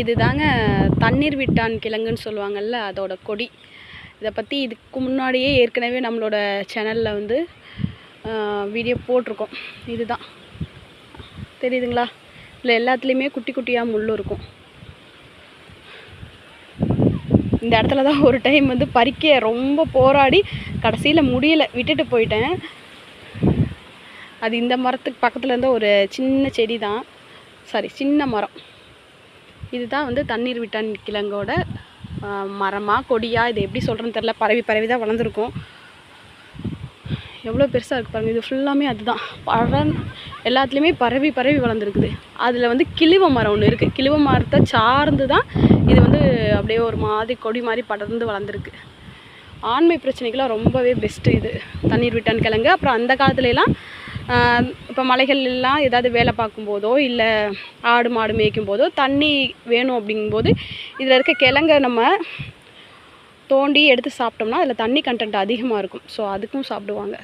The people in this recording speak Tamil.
இது தாங்க தண்ணீர் விட்டான் கிழங்குன்னு சொல்லுவாங்கள்ல அதோட கொடி. இதை பற்றி இதுக்கு முன்னாடியே ஏற்கனவே நம்மளோட சேனலில் வந்து வீடியோ போட்டிருக்கோம். இதுதான். தெரியுதுங்களா? இல்லை எல்லாத்துலேயுமே குட்டி குட்டியாக முள் இருக்கும். இந்த இடத்துல தான் ஒரு டைம் வந்து பறிக்க ரொம்ப போராடி கடைசியில் முடியல. விட்டுட்டு போயிட்டேன். அது இந்த மரத்துக்கு பக்கத்தில் இருந்த ஒரு சின்ன செடி தான் சாரி சின்ன மரம். இதுதான் வந்து தண்ணீர் விட்டான் கிழங்கோட மரமாக கொடியாக இது எப்படி சொல்கிறேன்னு தெரில பரவி பரவி தான் வளர்ந்துருக்கும். எவ்வளோ பெருசாக இருக்குது பாருங்கள் இது ஃபுல்லாமே அதுதான். பழம் எல்லாத்துலேயுமே பரவி பரவி வளர்ந்துருக்குது. அதில் வந்து கிளிவ மரம் ஒன்று இருக்குது கிளிவ மரத்தை சார்ந்து தான் இது வந்து அப்படியே ஒரு மாதிரி கொடி மாதிரி படர்ந்து வளர்ந்துருக்கு. ஆண்மை பிரச்சனைக்கெல்லாம் ரொம்பவே பெஸ்ட்டு இது. தண்ணீர் விட்டான் கிழங்கு. அப்புறம் அந்த காலத்துலலாம் இப்போ மலைகள் எல்லாம் ஏதாவது வேலை பார்க்கும்போதோ இல்லை ஆடு மாடு மேய்க்கும் போதோ தண்ணி வேணும் அப்படிங்கும்போது இதில் இருக்க கிழங்க நம்ம தோண்டி எடுத்து சாப்பிட்டோம்னா அதில் தண்ணி கண்டென்ட் அதிகமாக இருக்கும். ஸோ அதுக்கும் சாப்பிடுவாங்க.